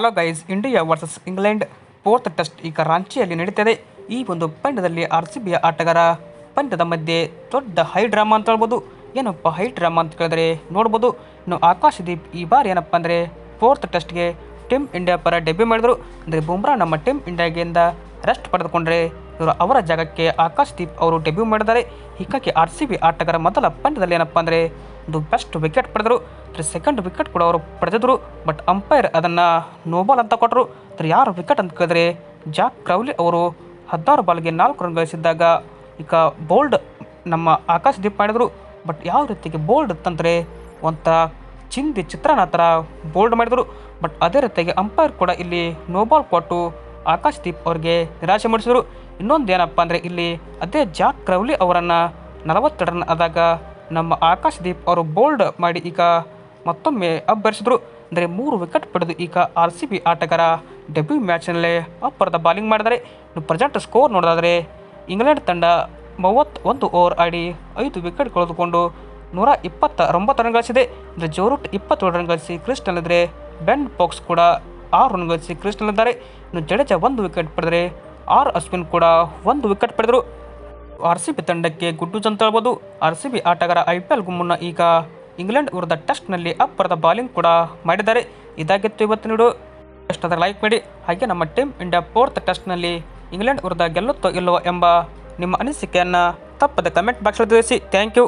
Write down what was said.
Hello guys India versus England fourth test ಈಗ ರಾಂಚಿಯಲ್ಲಿ ನಡೀತಿದೆ. ಈ ಒಂದು ಪಂದ್ಯದಲ್ಲಿ ಆರ್ ಸಿ ಬಿಯ ಆಟಗಾರ ಪಂದ್ಯದ ಮಧ್ಯೆ ದೊಡ್ಡ ಹೈ ಡ್ರಾಮಾ ಅಂತ ಹೇಳ್ಬೋದು. ಏನಪ್ಪ ಹೈ ಡ್ರಾಮಾ ಅಂತ ಕೇಳಿದ್ರೆ ನೋಡ್ಬೋದು. ಇನ್ನು ಆಕಾಶದೀಪ್ ಈ ಬಾರಿ ಏನಪ್ಪ ಅಂದರೆ ಫೋರ್ತ್ ಟೆಸ್ಟ್ಗೆ ಟೀಮ್ ಇಂಡಿಯಾ ಪರ ಡೆಬ್ಯೂ ಮಾಡಿದರು. ಅಂದರೆ ಬುಮ್ರಾ ನಮ್ಮ ಟೀಮ್ ಇಂಡಿಯಾಗಿಂದ ರೆಸ್ಟ್ ಪಡೆದುಕೊಂಡ್ರೆ ಇವರು ಅವರ ಜಾಗಕ್ಕೆ ಆಕಾಶ್ದೀಪ್ ಅವರು ಡೆಬ್ಯೂ ಮಾಡಿದ್ದಾರೆ. ಹೀಗಾಗಿ ಆರ್ ಸಿ ಬಿ ಆಟಗಾರ ಮೊದಲ ಪಂದ್ಯದಲ್ಲಿ ಏನಪ್ಪ ಅಂದರೆ ಒಂದು ಬೆಸ್ಟ್ ವಿಕೆಟ್ ಪಡೆದರು. ಸೆಕೆಂಡ್ ವಿಕೆಟ್ ಕೂಡ ಅವರು ಪಡೆದಿದ್ರು. ಬಟ್ ಅಂಪೈರ್ ಅದನ್ನು ನೋಬಾಲ್ ಅಂತ ಕೊಟ್ಟರು ಅಂದರೆ ಯಾರು ವಿಕೆಟ್ ಅಂತ ಕೇಳಿದ್ರೆ ಜಾಕ್ ಕ್ರೌಲಿ ಅವರು ಹದಿನಾರು ಬಾಲ್ಗೆ ನಾಲ್ಕು ರನ್ ಗಳಿಸಿದ್ದಾಗ ಈಗ ಬೋಲ್ಡ್ ನಮ್ಮ ಆಕಾಶದೀಪ್ ಮಾಡಿದರು. ಬಟ್ ಯಾವ ರೀತಿಗೆ ಬೋಲ್ಡ್ ಅಂತಂದರೆ, ಒಂಥರ ಚಿಂದಿ ಚಿತ್ರಾನ್ನ ಥರ ಬೋಲ್ಡ್ ಮಾಡಿದರು. ಬಟ್ ಅದೇ ರೀತಿಯಾಗಿ ಅಂಪೈರ್ ಕೂಡ ಇಲ್ಲಿ ನೋಬಾಲ್ ಕೊಟ್ಟು ಆಕಾಶ್ದೀಪ್ ಅವ್ರಿಗೆ ನಿರಾಶೆ ಮಾಡಿಸಿದ್ರು. ಇನ್ನೊಂದು ಏನಪ್ಪ ಅಂದರೆ ಇಲ್ಲಿ ಅದೇ ಜಾಕ್ ಕ್ರೌಲಿ ಅವರನ್ನು ನಲವತ್ತು ರನ್ ಆದಾಗ ನಮ್ಮ ಆಕಾಶ್ದೀಪ್ ಅವರು ಬೋಲ್ಡ್ ಮಾಡಿ ಈಗ ಮತ್ತೊಮ್ಮೆ ಅಬ್ಬರಿಸಿದ್ರು. ಅಂದರೆ ಮೂರು ವಿಕೆಟ್ ಪಡೆದು ಈಗ ಆರ್ ಸಿ ಬಿ ಆಟಗಾರ ಡೆಬ್ಯೂ ಮ್ಯಾಚ್ನಲ್ಲೇ ಅಬ್ಬರದ ಬಾಲಿಂಗ್ ಮಾಡಿದರೆ ಇನ್ನು ಪ್ರೆಸೆಂಟ್ ಸ್ಕೋರ್ ನೋಡೋದಾದರೆ ಇಂಗ್ಲೆಂಡ್ ತಂಡ ಮೂವತ್ತೊಂದು ಓವರ್ ಆಡಿ ಐದು ವಿಕೆಟ್ ಕಳೆದುಕೊಂಡು ನೂರ ಇಪ್ಪತ್ತ ಒಂಬತ್ತು ರನ್ ಗಳಿಸಿದೆ. ಅಂದರೆ ಜೋರೂಟ್ ಇಪ್ಪತ್ತೇಳು ರನ್ ಗಳಿಸಿ ಕ್ರಿಸ್ಟಲ್ಲಿದ್ದರೆ ಬೆನ್ ಬಾಕ್ಸ್ ಕೂಡ ಆರು ರನ್ ಗಳಿಸಿ ಕ್ರಿಸ್ಟಲ್ಲಿದ್ದಾರೆ ಇನ್ನು ಜಡೇಜಾ ಒಂದು ವಿಕೆಟ್ ಪಡೆದರೆ ಆರ್ ಅಶ್ವಿನ್ ಕೂಡ ಒಂದು ವಿಕೆಟ್ ಪಡೆದರು. ಆರ್ ಸಿ ಬಿ ತಂಡಕ್ಕೆ ಗುಡ್ಡು ಅಂತ ಹೇಳ್ಬೋದು ಆರ್ ಸಿ ಬಿ ಆಟಗಾರ ಐ ಪಿ ಎಲ್ಗೂ ಮುನ್ನ ಈಗ ಇಂಗ್ಲೆಂಡ್ ವಿರುದ್ಧ ಟೆಸ್ಟ್ನಲ್ಲಿ ಅಬ್ಬರದ ಬಾಲಿಂಗ್ ಕೂಡ ಮಾಡಿದ್ದಾರೆ. ಇದಾಗಿತ್ತು ಇವತ್ತಿನ ವಿಡಿಯೋ. ಟೆಸ್ಟ್ ಅದರ ಲೈಕ್ ಮಾಡಿ. ಹಾಗೆ ನಮ್ಮ ಟೀಮ್ ಇಂಡಿಯಾ ಫೋರ್ತ್ ಟೆಸ್ಟ್ನಲ್ಲಿ ಇಂಗ್ಲೆಂಡ್ ವಿರುದ್ಧ ಗೆಲ್ಲುತ್ತೋ ಇಲ್ಲವೋ ಎಂಬ ನಿಮ್ಮ ಅನಿಸಿಕೆಯನ್ನು ತಪ್ಪದೆ ಕಮೆಂಟ್ ಬಾಕ್ಸಲ್ಲಿ ತಿಳಿಸಿ. Thank you